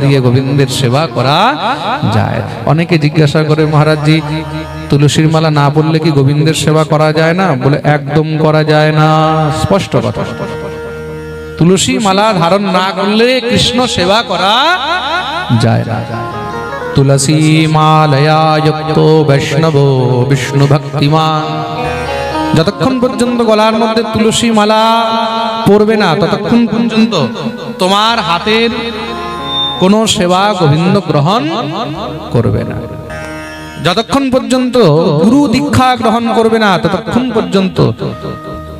দিয়ে গোবিন্দের সেবা করা যায়। অনেকে জিজ্ঞাসা করে, মহারাজজি, তুলসীর মালা না বললে কি গোবিন্দের সেবা করা যায় না? বলে, একদম করা যায় না। স্পষ্ট কথা। তুলসী মালা ধারণ না করলে কৃষ্ণ সেবা করা যায় না। তুলসী মালয়া যুক্ত বৈষ্ণব বিষ্ণু ভক্তিমান। যতক্ষণ পর্যন্ত গলার মধ্যে তুলসী মালা পড়বে না, ততক্ষণ পর্যন্ত তোমার হাতের কোনো সেবা গোবিন্দ গ্রহণ করবে না। যতক্ষণ পর্যন্ত গুরু দীক্ষা গ্রহণ করবে না, ততক্ষণ পর্যন্ত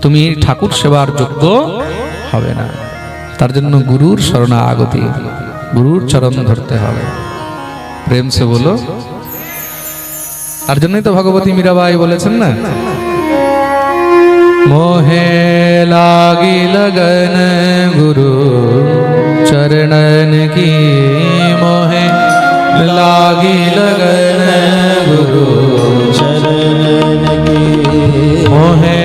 তুমি ঠাকুর সেবার যোগ্য হবে না। তার জন্য গুরুর শরণাগতি, গুরুর চরণ ধরতে হবে। প্রেম সে বলো। তার জন্যই তো ভগবতী মীরাবাই বলেছেন না, মোহে লাগিল গুরু। चरणन की मोहे लागी लगन गुरु। चरणन की मोहे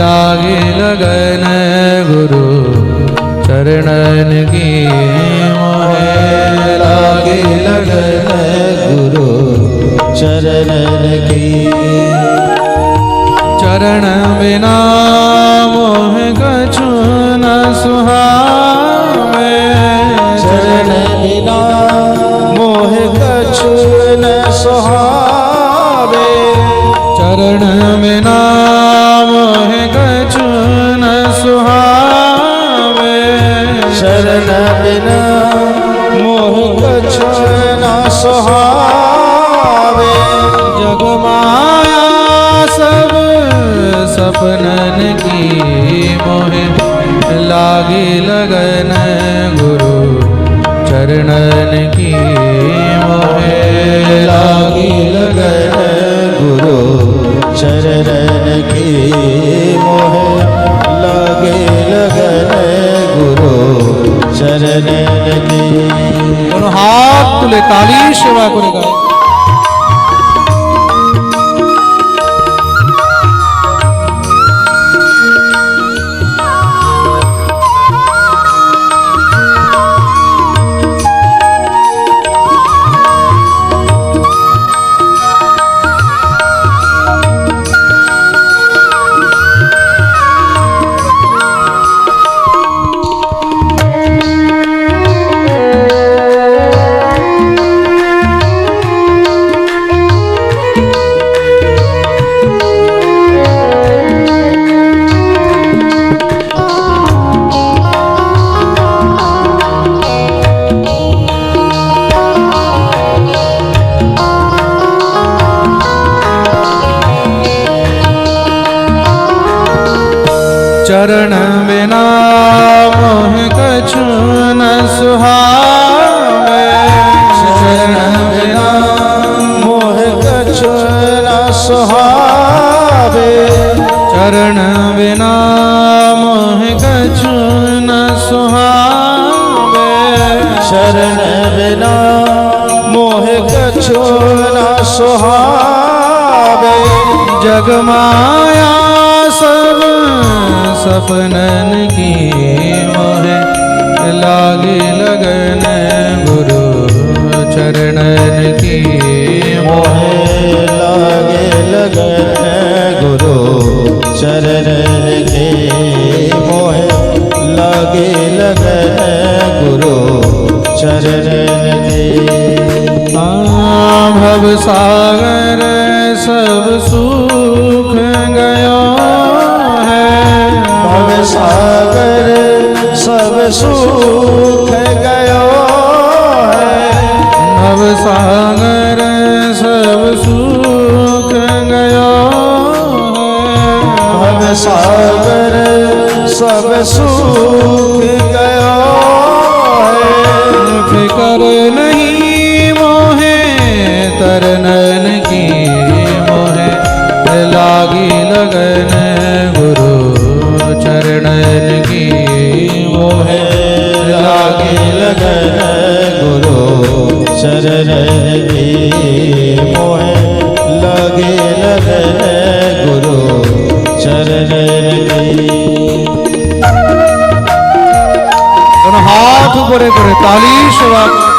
लागी लगन गुरु। चरणन की मोहे लागी लगन गुरु। चरणन सपनन की मोह लागी लगन गुरु चरणन की मोह लागी लगन गुरु चरणन की मोह लागे लगन गुरु चरणन की কোন হাত তুলে তালি সেবা করে গায় चरण बिना मोह कछु न सुहावे। चरण बिना मोह कछु न सुहावे। चरण बिना मोह कछु न सुहावे। शरण बिना मोह कछु न सुहावे। जग माया सब सपनन की मोह लागे लगन गुरु चरणन सब सुख गया है। फिकर नहीं मोहे तरनन की मोहे। लागी लगन गुरु चरणन की मोहे। लागी लगन गुरु चरण হাত উপরে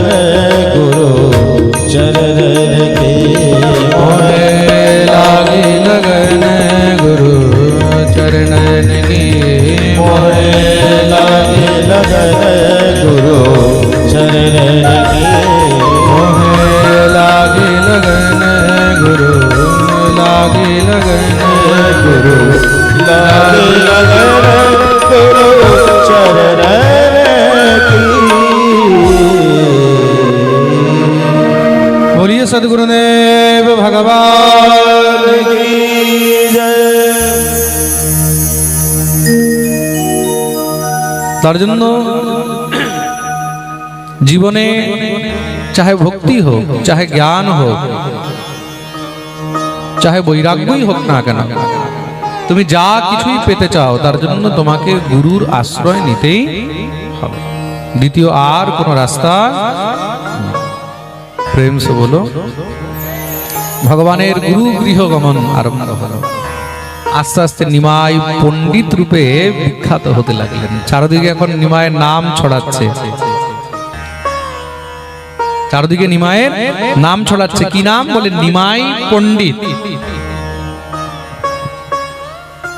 Yeah. তার জন্য জীবনে চাহে ভক্তি হোক, চাহে জ্ঞান হোক, চাহে বৈরাগ্যই হোক না কেন, তুমি যা কিছুই পেতে চাও, তার জন্য তোমাকে গুরুর আশ্রয় নিতেই হবে দ্বিতীয় আর কোনো রাস্তা। প্রেম সে বলো, ভগবানের গুরু গৃহগমন আরম্ভ হলো আস্তে আস্তে নিমাই পণ্ডিত রূপে বিখ্যাত হতে লাগলেন। চারদিকে এখন নিমায়ের নাম ছড়াচ্ছে। চারদিকে নিমায়ের নাম ছড়াচ্ছে। কি নাম? বলে নিমাই পণ্ডিত।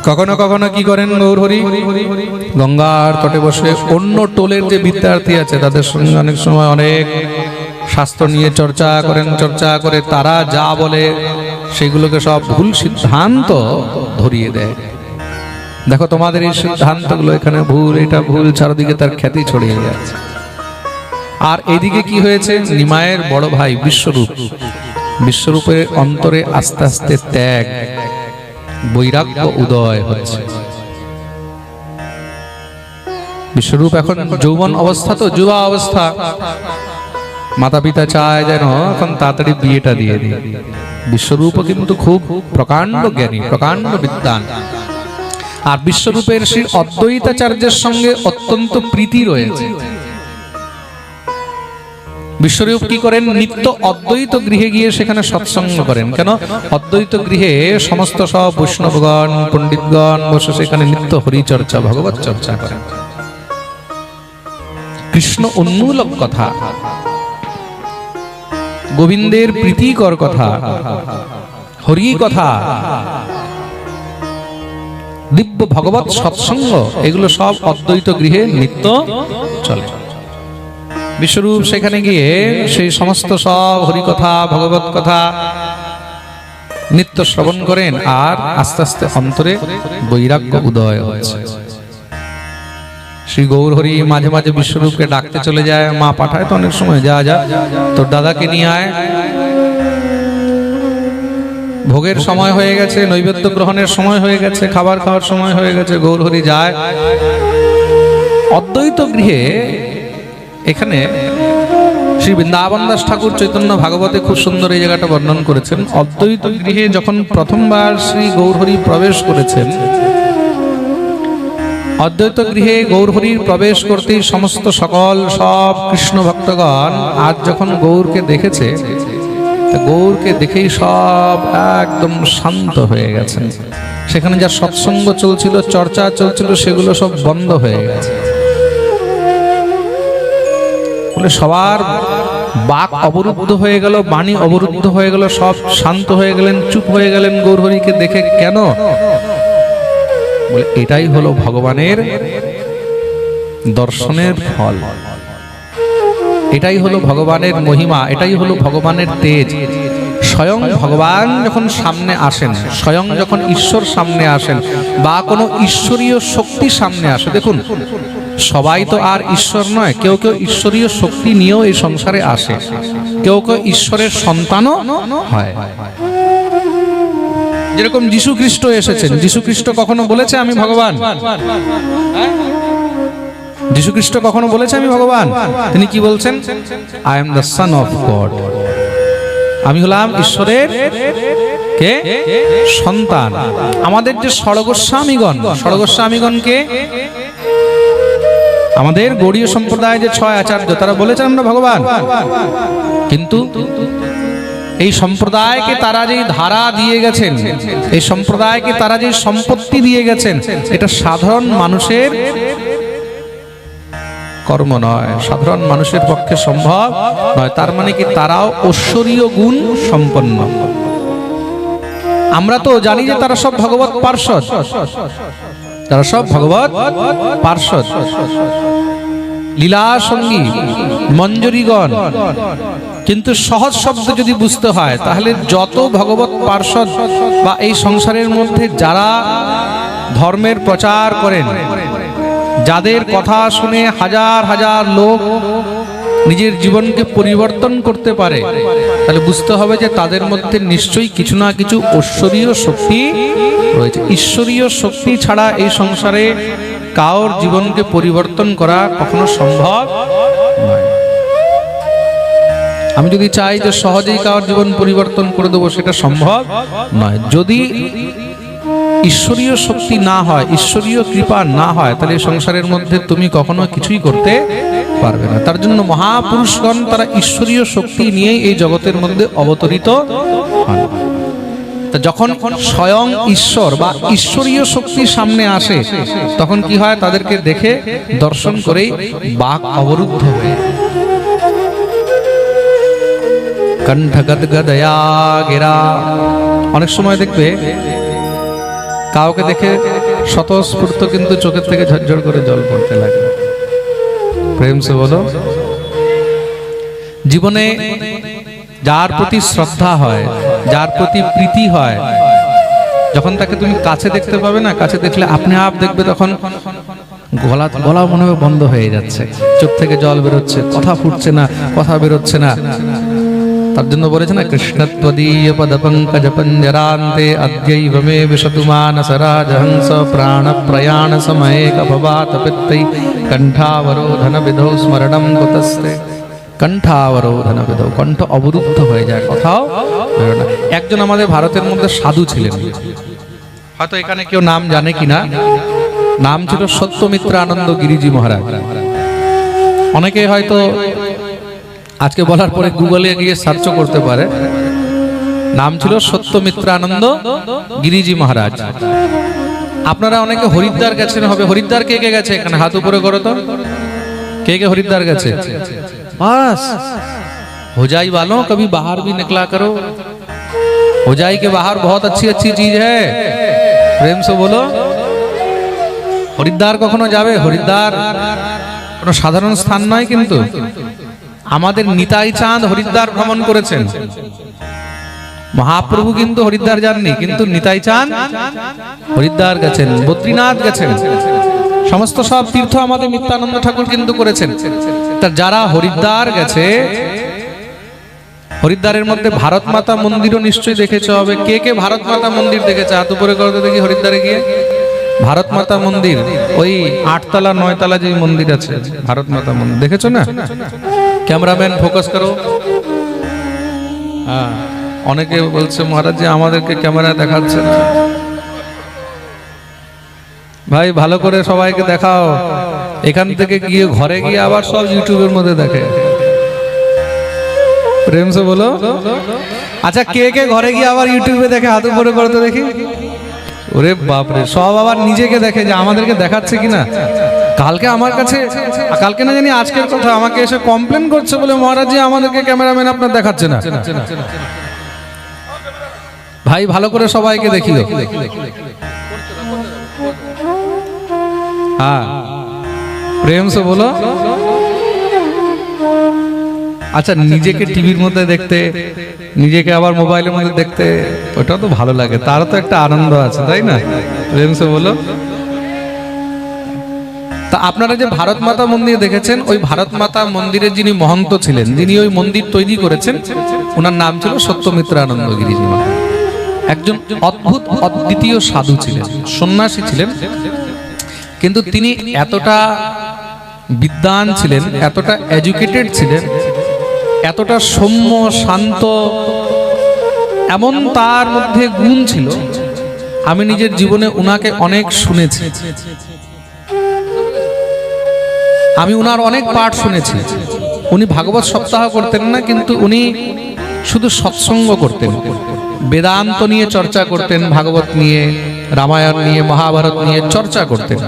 কখনো কখনো কি করেন গৌরহরি গঙ্গার তটে বসে অন্য টোলের যে বিদ্যার্থী আছে, তাদের সঙ্গে অনেক সময় অনেক শাস্ত্র নিয়ে চর্চা করেন, চর্চা করে তারা যা বলে, সেগুলোকে সব ভুল সিদ্ধান্ত ধরিয়ে দেয়। দেখো, তোমাদের এই সিদ্ধান্তগুলো এখানে ভুল, এটা ভুল, চারদিকে তার খ্যাতি ছড়িয়ে যাচ্ছে। আর এদিকে কি হয়েছে? নিমায়ের বড় ভাই বিশ্বরূপ। বিশ্বরূপের অন্তরে আস্তে আস্তে ত্যাগ, বৈরাগ্য উদয় হয়েছে বিশ্বরূপ এখন যৌবন অবস্থা তো, যুবা অবস্থা। মাতা পিতা চায় যেন এখন তাড়াতাড়ি বিয়েটা দিয়ে দিই। বিশ্বরূপ কিন্তু খুব প্রকাণ্ড জ্ঞানী, প্রকাণ্ড বিদ্যান আর বিশ্বরূপের সেই অদ্বৈতাচার্যের সঙ্গে অত্যন্ত প্রীতি রয়েছে। বিশ্বরূপ কি করেন? নিত্য অদ্বৈত গৃহে গিয়ে সেখানে সৎসঙ্গ করেন। কেন? অদ্বৈত গৃহে সমস্ত সব বৈষ্ণবগণ, পণ্ডিতগণ বসে সেখানে নিত্য হরিচর্চা, ভগবত চর্চা করেন। কৃষ্ণ উন্মূলক কথা। গোবিন্দের প্রীতিকর কথা, হরি কথা, দিব্য ভগবত সৎসঙ্গ, এগুলো সব অদ্বৈত গৃহে নিত্য চলে। বিশ্বরূপ সেখানে গিয়ে সেই সমস্ত সব হরিকথা ভগবত কথা নিত্য শ্রবণ করেন আর আস্তে আস্তে অন্তরে বৈরাগ্য উদয় হয়েছে শ্রী গৌর হরি মাঝে মাঝে বিশ্বরূপকে ডাকতে চলে যায় মা পাঠায় তো অনেক সময় যা যা। তোর দাদাকে নিয়ে আয়। ভোগের সময় হয়ে গেছে নৈবেদ্য গ্রহণের সময় হয়ে গেছে খাবার খাওয়ার সময় হয়ে গেছে গৌর হরি যায়। অদ্বৈত গৃহে এখানে শ্রী বৃন্দাবন দাস ঠাকুর চৈতন্য ভাগবতে খুব সুন্দর এই জায়গাটা বর্ণন করেছেন। অদ্বৈত গৃহে যখন প্রথমবার শ্রী গৌরহরি প্রবেশ করেছেন অদ্বৈত গৃহে গৌরহরির প্রবেশ করতেই সমস্ত সকল সব কৃষ্ণ ভক্তগণ আজ যখন গৌরকে দেখেছে গৌরকে দেখেই সব একদম শান্ত হয়ে গেছেন সেখানে যা সৎসঙ্গ চলছিল, চর্চা চলছিল, সেগুলো সব বন্ধ হয়ে গেছে। বলে সবার বাক অবরুদ্ধ হয়ে গেল, বাণী অবরুদ্ধ হয়ে গেল, সব শান্ত হয়ে গেলেন, চুপ হয়ে গেলেন গৌরহরিকে দেখে কেন? বলে, এটাই হলো ভগবানের দর্শনের ফল। এটাই হলো ভগবানের মহিমা, এটাই হলো ভগবানের তেজ। স্বয়ং ভগবান যখন সামনে আসেন, স্বয়ং যখন ঈশ্বর সামনে আসেন বা কোনো ঈশ্বরীয় শক্তি সামনে আসে, দেখুন, সবাই তো আর ঈশ্বর নয়, কেউ কেউ ঈশ্বরীয় শক্তি নিয়েও এই সংসারে আসে, কেউ কেউ ঈশ্বরের সন্তানও হয়। যেরকম যিশু খ্রিস্ট এসেছেন যিশু খ্রিস্ট কখনো বলেছে আমি ভগবান যিশু খ্রিস্ট কখনো বলেছে আমি ভগবান তিনি কি বলছেন? I am the son of God আমি হলাম ঈশ্বরের কে? সন্তান। আমাদের যে স্বর্গস্বামীগণ স্বর্গস্বামীগণকে আমাদের গৌড়ীয় সম্প্রদায় যে ছয় আচার্য তারা বলেছেন আমরা ভগবান কিন্তু এই সম্প্রদায়কে তারা যে ধারা দিয়ে গেছেন, এই সম্প্রদায়কে তারা যে সম্পত্তি দিয়ে গেছেন, এটা সাধারণ মানুষের কর্ম নয়। সাধারণ মানুষের পক্ষে সম্ভব নয়। তার মানে কি তারাও ঐশ্বরীয় গুণ সম্পন্ন। আমরা তো জানি যে তারা সব ভগবত পার্ষদ। তারা সব ভগবত পার্ষদ। লীলা সঙ্গী মঞ্জুরিগণ। কিন্তু সহজ শব্দ যদি বুঝতে হয়, তাহলে যত ভগবত পার্ষদ বা এই সংসারের মধ্যে যারা ধর্মের প্রচার করেন, যাদের কথা শুনে হাজার হাজার লোক নিজের জীবনকে পরিবর্তন করতে পারে, তাহলে বুঝতে হবে যে তাদের মধ্যে নিশ্চয়ই কিছু না কিছু ঐশ্বরীয় শক্তি রয়েছে। ঈশ্বরীয় শক্তি ছাড়া এই সংসারে কারোর জীবনকে পরিবর্তন করা কখনো সম্ভব নয়। আমি যদি চাই যে সহজেই কারোর জীবন পরিবর্তন করে দেবো, সেটা সম্ভব নয়। যদি ঈশ্বরীয় শক্তি না হয়, ঈশ্বরীয় কৃপা না হয়, তাহলে সংসারের মধ্যে তুমি কখনো কিছুই করতে পারবে না। তার জন্য মহাপুরুষগণ তারা ঈশ্বরীয় শক্তি নিয়েই এই জগতের মধ্যে অবতরিত হন। যখন স্বয়ং ঈশ্বর বা ঈশ্বরীয় শক্তি সামনে আসে, তখন কি হয়? তাদেরকে দেখে দর্শন করেই বাক অবরুদ্ধ হয়ে কণ্ঠগদ গদয়া গেরা। অনেক সময় দেখবে কাউকে দেখে স্বতঃস্ফূর্ত কিন্তু চোখের থেকে ঝরঝর করে জল পড়তে লাগে। প্রেম সে বলো, জীবনে যার প্রতি শ্রদ্ধা হয়, যার প্রতি প্রীতি হয়, যখন তাকে তুমি কাছে দেখতে পাবে না, কাছে দেখলে আপনি আপ দেখবে, তখন গলা গলা মনে হয় বন্ধ হয়ে যাচ্ছে। চোখ থেকে জল বেরোচ্ছে, কথা ফুটছে না, কথা বেরোচ্ছে না। তার জন্য বলেছে না কৃষ্ণত্বদীয় পদ পঙ্কজ পঞ্জরান্তে অদ্যৈব মে বিশতু মানস রাজহংস প্রাণ প্রয়াণ সময়ে কভবাত পিত্তৈ কণ্ঠাবরোধন বিধৌ স্মরণম কুতস্তে কণ্ঠাবরোধন বিধৌ কণ্ঠ অবরুদ্ধ হয়ে যায়। কথাও? না একজন আমাদের ভারতের মধ্যে সাধু ছিলেন। হয়তো এখানে কেউ নাম জানে কিনা। নাম ছিল সত্যমিত্র আনন্দ গিরিজি মহারাজ। অনেকে হয়তো আজকে বলার পরে গুগলে গিয়ে সার্চ করতে পারে। নাম ছিল সত্যমিত্র আনন্দ গিরিজি মহারাজ। আপনারা অনেকে হরিদ্বার গেছেন হবে। হরিদ্বার কে কে গেছে? এখানে হাত উপরে করো তো। কে কে হরিদ্বার গেছে? बस हो जाई वालों कभी बाहर भी निकला करो हो जाई के बाहर बहुत अच्छी अच्छी चीज है प्रेम से बोलो হরিদ্বার কখনো যাবে হরিদ্বার কোনো সাধারণ স্থান নয় কিন্তু আমাদের নিতাই চাঁদ হরিদ্বার ভ্রমণ করেছেন মহাপ্রভু কিন্তু হরিদ্বার যাননি কিন্তু নিতাই চাঁদ হরিদ্বার গেছেন বদ্রীনাথ গেছেন সমস্ত সব তীর্থ আমাদের নিত্যানন্দ ঠাকুর কিন্তু করেছেন। তা যারা হরিদ্বার গেছে, হরিদ্বারের মধ্যে ভারত মাতা মন্দিরও নিশ্চয়ই দেখেছ হবে। কে কে ভারত মাতা মন্দির দেখেছে? হাত উপরে করতে দেখি হরিদ্বারে গিয়ে। ভারত মাতা মন্দির, ওই আটতলা, নয়তলা যে মন্দির আছে, ভারত মাতা মন্দির। দেখেছ না? ক্যামেরাম্যান ফোকাস করো। হ্যাঁ অনেকে বলছে, মহারাজ যে আমাদেরকে ক্যামেরা দেখাচ্ছে না ভাই, ভালো করে সবাইকে দেখাও। এখান থেকে গিয়ে ঘরে গিয়ে আবার সব ইউটিউবের মধ্যে দেখে। প্রেম সে বলো। আচ্ছা কে কে ঘরে গিয়ে আবার ইউটিউবে দেখে হাত উপরে করতে দেখি? ওরে বাপরে, সব আবার নিজেকে দেখে যে আমাদেরকে দেখাচ্ছে কিনা? কালকে আমার কাছে, কালকে না জানি আজকের কথা, আমাকে এসে কমপ্লেন করছে বলে মহারাজ আমাদেরকে ক্যামেরাম্যান আপনার দেখাচ্ছে না। ভাই, ভালো করে সবাইকে দেখিও হ্যাঁ। প্রেম সে বলো। আচ্ছা নিজেকে টিভির মধ্যে দেখতে, নিজেকে আবার মোবাইলের মধ্যে দেখতে ওটা তো ভালো লাগে। তারও তো একটা আনন্দ আছে, তাই না? প্রেম সে বলো। তা আপনারা যে ভারত মাতা মন্দির দেখেছেন, ওই ভারত মাতা মন্দিরের যিনি মহন্ত ছিলেন, যিনি ওই মন্দির তৈরি করেছেন, ওনার নাম ছিল সত্যমিত্র আনন্দ গিরিজি মহারাজ। একজন অদ্ভুত, অদ্বিতীয় সাধু ছিলেন, সন্ন্যাসী ছিলেন। কিন্তু তিনি এতটা বিদ্বান ছিলেন, এতটা এডুকেটেড ছিলেন, এতটা সৌম্য, শান্ত, এমন তার মধ্যে গুণ ছিল, আমি নিজের জীবনে উনাকে অনেক শুনেছি। আমি উনার অনেক পাঠ শুনেছি। উনি ভাগবত সপ্তাহ করতেন না, কিন্তু উনি শুধু সৎসঙ্গ করতেন। বেদান্ত নিয়ে চর্চা করতেন, ভাগবত নিয়ে, রামায়ণ নিয়ে, মহাভারত নিয়ে চর্চা করতেন।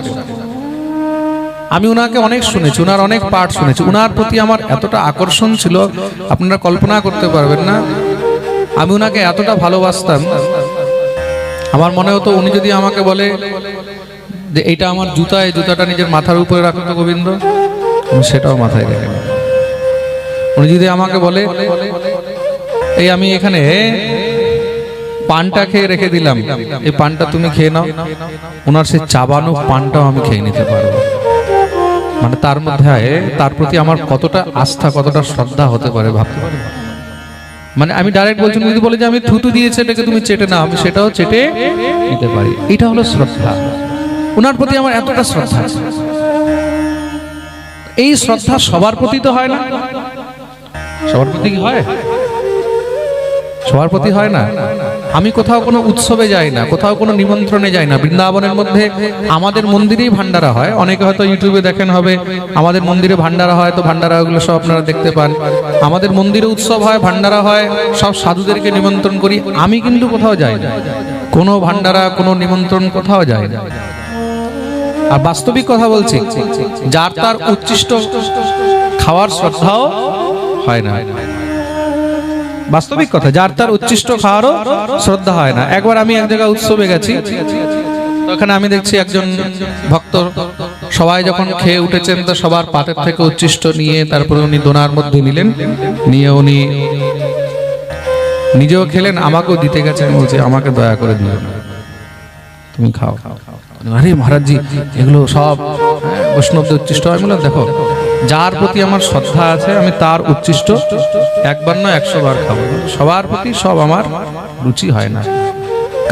আমি উনাকে অনেক শুনেছি, উনার অনেক পাঠ শুনেছি। উনার প্রতি আমার এতটা আকর্ষণ ছিল, আপনারা কল্পনা করতে পারবেন না। আমি উনাকে এতটা ভালোবাসতাম। আমার মনে হতো উনি যদি আমাকে বলে যে, এইটা আমার জুতা, এই জুতাটা নিজের মাথার উপরে রাখো তো গোবিন্দ। আমি সেটাও মাথায় রেখে উনি যদি আমাকে বলে এই আমি এখানে পানটা খেয়ে রেখে দিলাম। এই পানটা তুমি খেয়ে নাও। ওনার সেই চাবানো পানটাও আমি খেয়ে নিতে পারব। মানে তার মধ্যে তার প্রতি আমার কতটা আস্থা, কতটা শ্রদ্ধা হতে পারে ভাবতে পারি। মানে আমি ডাইরেক্ট বলছি যদি বলে যে আমি থুতু দিয়েছে এটাকে তুমি চেটে নাও, আমি সেটাও চেটে নিতে পারি। এটা হলো শ্রদ্ধা। ওনার প্রতি আমার এতটা শ্রদ্ধা এই শ্রদ্ধা সবার প্রতি তো হয় না। সবার প্রতি কি হয়? সবার প্রতি হয় না। আমি কোথাও কোনো উৎসবে যাই না, কোথাও কোনো নিমন্ত্রণে যাই না। বৃন্দাবনের মধ্যে আমাদের মন্দিরেই ভান্ডারা হয়। অনেকে হয়তো ইউটিউবে দেখেন হবে, আমাদের মন্দিরে ভান্ডারা হয়, তো ভান্ডারাগুলো সব আপনারা দেখতে পান। আমাদের মন্দিরে উৎসব হয় ভান্ডারা হয়, সব সাধুদেরকে নিমন্ত্রণ করি। আমি কিন্তু কোথাও যাই না। কোনো ভান্ডারা কোনো নিমন্ত্রণ কোথাও যায় না। আর বাস্তবিক কথা বলছি, যার তার উচ্ছিষ্ট খাওয়ার শ্রদ্ধাও হয় না। বাস্তবিক কথা যার তার উচ্ছিষ্ট খাওয়ারও শ্রদ্ধা হয় না। একবার আমি এক জায়গায় উৎসবে গেছি ওখানে আমি দেখছি একজন ভক্ত সবাই যখন খেয়ে উঠেছেন তো সবার পাতের থেকে উচ্ছিষ্ট নিয়ে তারপরে উনি দোনার মধ্যে নিলেন নিয়ে উনি নিজেও খেলেন আমাকেও দিতে গেছেন বলছে আমাকে দয়া করে দিও না তুমি খাও। আরে মহারাজজি এগুলো সব হ্যাঁ, বৈষ্ণবদের উচ্ছিষ্ট হয়। বলে দেখো যার প্রতি আমার শ্রদ্ধা আছে, আমি তার উচ্ছিষ্ট। একবার না একশো বার খাব। সবার প্রতি সব আমার রুচি হয় না।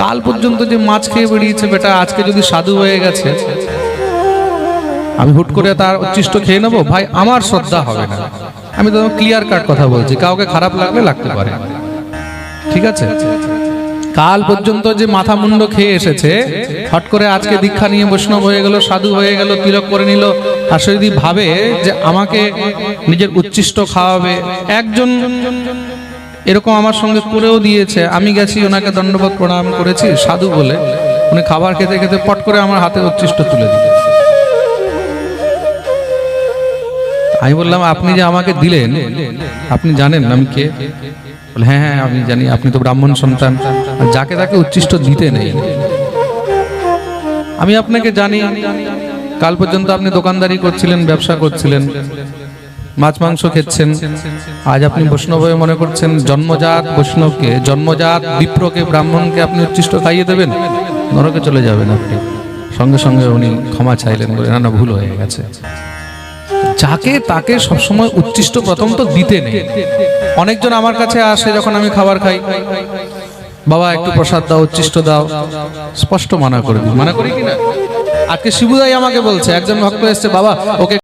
কাল পর্যন্ত যে মাছ খেয়ে বেরিয়েছে বেটা, আজকে যদি সাধু হয়ে গেছে, আমি হুট করে তার উচ্ছিষ্ট খেয়ে নেব? ভাই, আমার শ্রদ্ধা হবে না। আমি তো ক্লিয়ার কাট কথা বলছি। কাউকে খারাপ লাগলে লাগতে পারে। ঠিক আছে? কাল পর্যন্ত যে মাথা মুন্ড খেয়ে এসেছে, হট করে আজকে দীক্ষা নিয়ে বৈষ্ণব হয়ে গেল, সাধু হয়ে গেল, তিলক করে নিল। আর সে যদি ভাবে যে আমাকে নিজের উচ্ছিষ্ট খাওয়াবে। একজন এরকম আমার সঙ্গে করেও দিয়েছে। আমি গেছি, ওনাকে দণ্ডবোধ প্রণাম করেছি, সাধু বলে। উনি খাবার খেতে খেতে পট করে আমার হাতে উচ্ছিষ্ট তুলে দিল আমি বললাম, আপনি যে আমাকে দিলেন, আপনি জানেন আমি কে? হ্যাঁ হ্যাঁ আমি জানি, আপনি তো ব্রাহ্মণ সন্তান যাকে তাকে উচ্ছিষ্ট দিতে নেই। আমি আপনাকে জানি, কাল পর্যন্ত আপনি দোকানদারি করছিলেন, ব্যবসা করছিলেন, মাছ, মাংস খেচ্ছেন। আজ আপনি বৈষ্ণব মনে করছেন, জন্মজাত বৈষ্ণবকে, জন্মজাত বিপ্রকে, ব্রাহ্মণকে আপনি উচ্ছিষ্ট খাইয়ে দেবেন? নরকে চলে যাবেন আপনি। সঙ্গে সঙ্গে উনি ক্ষমা চাইলেন বলে না, ভুল হয়ে গেছে। যাকে তাকে সবসময় উচ্ছিষ্ট প্রথম তো দিতে নেই। অনেকজন আমার কাছে আসে যখন আমি খাবার খাই। বাবা, একটু প্রসাদ দাও উচ্ছিষ্ট দাও। স্পষ্ট মানা করে দিই। মানা করি কিনা আজকে শিবুদাই আমাকে বলছে, একজন ভক্ত এসছে, বাবা, ওকে